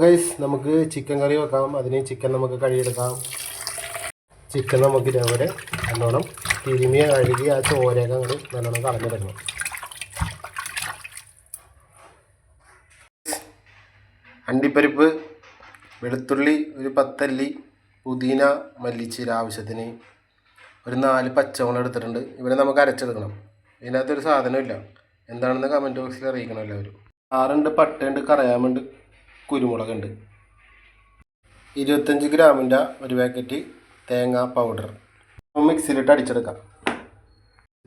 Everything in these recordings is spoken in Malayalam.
ഗൈസ് നമുക്ക് ചിക്കൻ കറി വെക്കാം. അതിന് ചിക്കൻ നമുക്ക് കഴുകിയെടുക്കാം. ചിക്കൻ നമുക്ക് ഇതേപോലെ നല്ലോണം തിരുമിയ കഴുകി ആ ചോരയൊക്കെ അങ്ങോട്ട് നല്ലോണം കളഞ്ഞെടുക്കണം അണ്ടിപ്പരിപ്പ് വെളുത്തുള്ളി ഒരു പത്തല്ലി പുതിന മല്ലിച്ചീര ആവശ്യത്തിന് ഒരു നാല് പച്ചമുളക് എടുത്തിട്ടുണ്ട്. ഇവരെ നമുക്ക് അരച്ചെടുക്കണം. ഇതിനകത്തൊരു സാധനമില്ല എന്താണെന്ന് കമന്റ് ബോക്സിൽ അറിയിക്കണം എല്ലാവരും. ആറുണ്ട് പട്ടയുണ്ട് കറയാമുണ്ട്. കുരുമുളകുണ്ട്. ഇരുപത്തഞ്ച് ഗ്രാമിന്റെ ഒരു പാക്കറ്റ് തേങ്ങ പൗഡർ മിക്സിയിലിട്ട് അടിച്ചെടുക്കാം.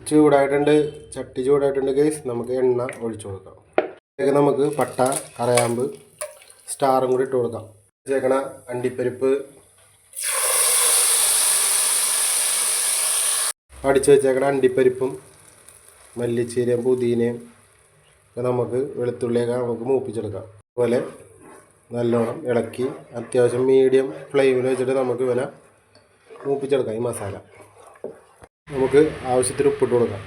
ചൂടായിട്ടുണ്ട് ചട്ടി ചൂടായിട്ടുണ്ട് ഗൈസ് നമുക്ക് എണ്ണ ഒഴിച്ചു കൊടുക്കാം. ഇതിലേക്ക് നമുക്ക് പട്ട കറയാമ്പ് സ്റ്റാറും കൂടി ഇട്ട് കൊടുക്കാം. ചേക്കണ അണ്ടിപ്പരിപ്പ് അടിച്ചു വെച്ചേക്കണ അണ്ടിപ്പരിപ്പും മല്ലിച്ചീരയും പുതിനയും നമുക്ക് വെളുത്തുള്ളിയൊക്കെ നമുക്ക് മൂപ്പിച്ചെടുക്കാം. അതുപോലെ നല്ലോണം ഇളക്കി അത്യാവശ്യം മീഡിയം ഫ്ലെയിമിൽ വെച്ചിട്ട് നമുക്ക് ഇവനെ മൂപ്പിച്ചെടുക്കാം ഈ മസാല. നമുക്ക് ആവശ്യത്തിന് ഉപ്പിട്ട് കൊടുക്കാം.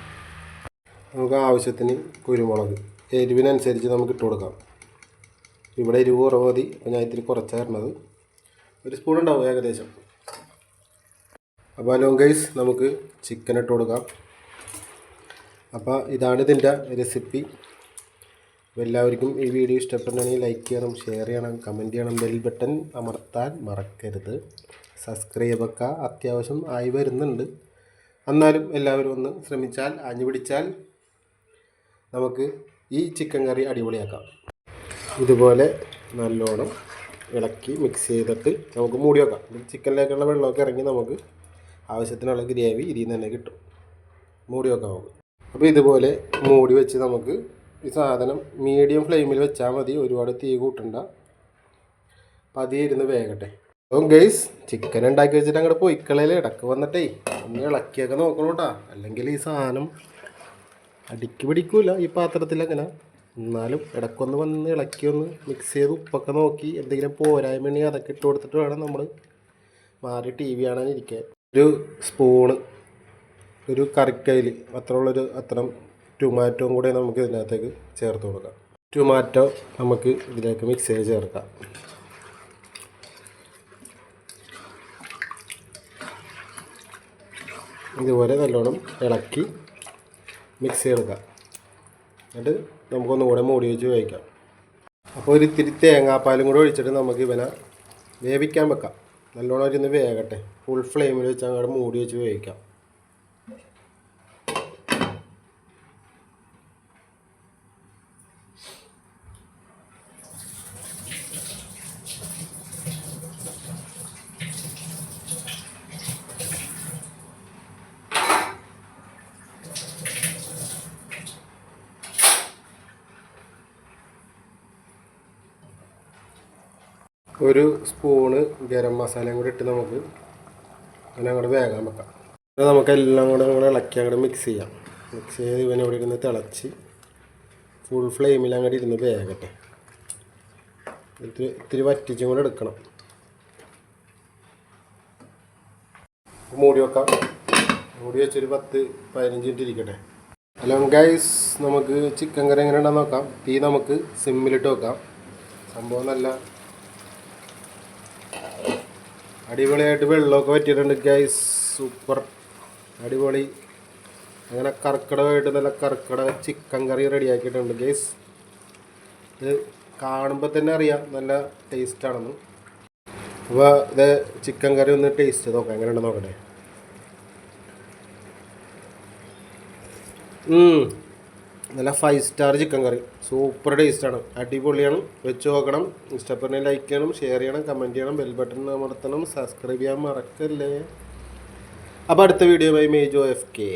നമുക്ക് ആവശ്യത്തിന് കുരുമുളക് എരിവിനനുസരിച്ച് നമുക്ക് ഇട്ട് കൊടുക്കാം. ഇവിടെ എരിവ് കുറവ് മതി അപ്പോൾ ഞാൻ ഇത്തിരി കുറച്ചായിരുന്നത് ഒരു സ്പൂൺ ഉണ്ടാവും ഏകദേശം. അപ്പോൾ ഹലോ ഗൈസ് നമുക്ക് ചിക്കൻ ഇട്ട് കൊടുക്കാം. അപ്പോൾ ഇതാണ് ഇതിന്റെ റെസിപ്പി അപ്പോൾ എല്ലാവർക്കും ഈ വീഡിയോ ഇഷ്ടപ്പെടണമെങ്കിൽ ലൈക്ക് ചെയ്യണം ഷെയർ ചെയ്യണം കമന്റ് ചെയ്യണം ബെൽ ബട്ടൺ അമർത്താൻ മറക്കരുത്. സബ്സ്ക്രൈബൊക്കെ അത്യാവശ്യം ആയി വരുന്നുണ്ട്. എന്നാലും എല്ലാവരും ഒന്ന് ശ്രമിച്ചാൽ അഞ്ഞു പിടിച്ചാൽ നമുക്ക് ഈ ചിക്കൻ കറി അടിപൊളിയാക്കാം. ഇതുപോലെ നല്ലോണം ഇളക്കി മിക്സ് ചെയ്തിട്ട് നമുക്ക് മൂടി വെക്കാം. ചിക്കനിലേക്കുള്ള വെള്ളമൊക്കെ ഇറങ്ങി നമുക്ക് ആവശ്യത്തിനുള്ള ഗ്രേവി ഇതിൽ നിന്ന് തന്നെ കിട്ടും. മൂടി വെക്കാം നമുക്ക്. അപ്പോൾ ഇതുപോലെ മൂടി വെച്ച് നമുക്ക് ഈ സാധനം മീഡിയം ഫ്ലെയിമിൽ വെച്ചാൽ മതി. ഒരുപാട് തീ കൂട്ടണ്ട. പതിയെ ഇരുന്ന് വേകട്ടെ അപ്പം ഗെയ്സ് ചിക്കൻ ഉണ്ടാക്കി വെച്ചിട്ട് അങ്ങോട്ട് പൊയ്ക്കളയിൽ ഇടയ്ക്ക് വന്നിട്ടേ ഒന്ന് ഇളക്കിയൊക്കെ നോക്കണം കേട്ടോ അല്ലെങ്കിൽ ഈ സാധനം അടിക്ക് പിടിക്കൂല ഈ പാത്രത്തിൽ അങ്ങനെ. എന്നാലും ഇടക്കൊന്ന് വന്ന് ഇളക്കി ഒന്ന് മിക്സ് ചെയ്ത് ഉപ്പൊക്കെ നോക്കി എന്തെങ്കിലും പോരായ്മയുണ്ടെങ്കിൽ അതൊക്കെ ഇട്ട് കൊടുത്തിട്ട് വേണം നമ്മൾ മാറി ടി വി കാണാനിരിക്കാൻ. ഒരു സ്പൂണ് ഒരു കറിക്കയിൽ അത്ര ഉള്ളൊരു അത്ര ടൊമാറ്റോയും കൂടെ നമുക്ക് ഇതിനകത്തേക്ക് ചേർത്ത് കൊടുക്കാം. ടൊമാറ്റോ നമുക്ക് ഇതിലേക്ക് മിക്സ് ചെയ്ത് ചേർക്കാം. ഇതുപോലെ നല്ലോണം ഇളക്കി മിക്സ് ചെയ്തെടുക്കാം എന്നിട്ട് നമുക്കൊന്നും കൂടെ മൂടി വെച്ച് വേവിക്കാം. അപ്പോൾ ഒരു ഇത്തിരി തേങ്ങാപ്പാലും കൂടെ ഒഴിച്ചിട്ട് നമുക്ക് ഇവനെ വേവിക്കാൻ വെക്കാം. നല്ലോണം ഇരുന്ന് വേകട്ടെ. ഫുൾ ഫ്ലെയിമിൽ വെച്ച് അങ്ങോട്ട് മൂടി വെച്ച് വേവിക്കാം. ഒരു സ്പൂണ് ഗരം മസാലയും കൂടി ഇട്ട് നമുക്ക് അങ്ങനെ അങ്ങോട്ട് വേഗം വെക്കാം. നമുക്ക് എല്ലാം കൂടെ അങ്ങോട്ട് ഇളക്കി അങ്ങോട്ട് മിക്സ് ചെയ്യാം. മിക്സ് ചെയ്ത് ഇവനെ ഇവിടെ ഇരുന്ന് തിളച്ച് ഫുൾ ഫ്ലെയിമിൽ അങ്ങോട്ട് ഇരുന്ന് വേഗട്ടെ ഇത്തിരി ഇത്തിരി വറ്റിച്ചും കൂടെ എടുക്കണം. മൂടി വെക്കാം. മൂടി വെച്ചൊരു പത്ത് പതിനഞ്ച് മിനിറ്റ് ഇരിക്കട്ടെ. ഹലോ ഗൈസ് നമുക്ക് ചിക്കൻ കറി എങ്ങനെ ഉണ്ടെന്ന് നോക്കാം. തീ നമുക്ക് സിമ്മിലിട്ട് വെക്കാം. സംഭവം നല്ല അടിപൊളിയായിട്ട് വെള്ളമൊക്കെ പറ്റിയിട്ടുണ്ട് ഗൈസ് സൂപ്പർ അടിപൊളി. അങ്ങനെ കർക്കിടകമായിട്ട് നല്ല കർക്കിടക ചിക്കൻ കറി റെഡിയാക്കിയിട്ടുണ്ട് ഗൈസ് ഇത് കാണുമ്പോൾ തന്നെ അറിയാം നല്ല ടേസ്റ്റാണെന്ന് അപ്പോൾ ഇത് ചിക്കൻ കറി ഒന്ന് ടേസ്റ്റ് നോക്കാം എങ്ങനെയുണ്ടെന്ന് നോക്കട്ടെ. നല്ല five star chicken curry super ടേസ്റ്റാണ് അടിപൊളിയാണ്. വെച്ച് നോക്കണം. ഇഷ്ടപ്പെടുന്ന ലൈക്ക് ചെയ്യണം ഷെയർ ചെയ്യണം കമന്റ് ചെയ്യണം ബെൽ ബട്ടൺ അമർത്തണം സബ്സ്ക്രൈബ് ചെയ്യാൻ മറക്കല്ലേ? അപ്പോൾ അടുത്ത video bye Mejo F K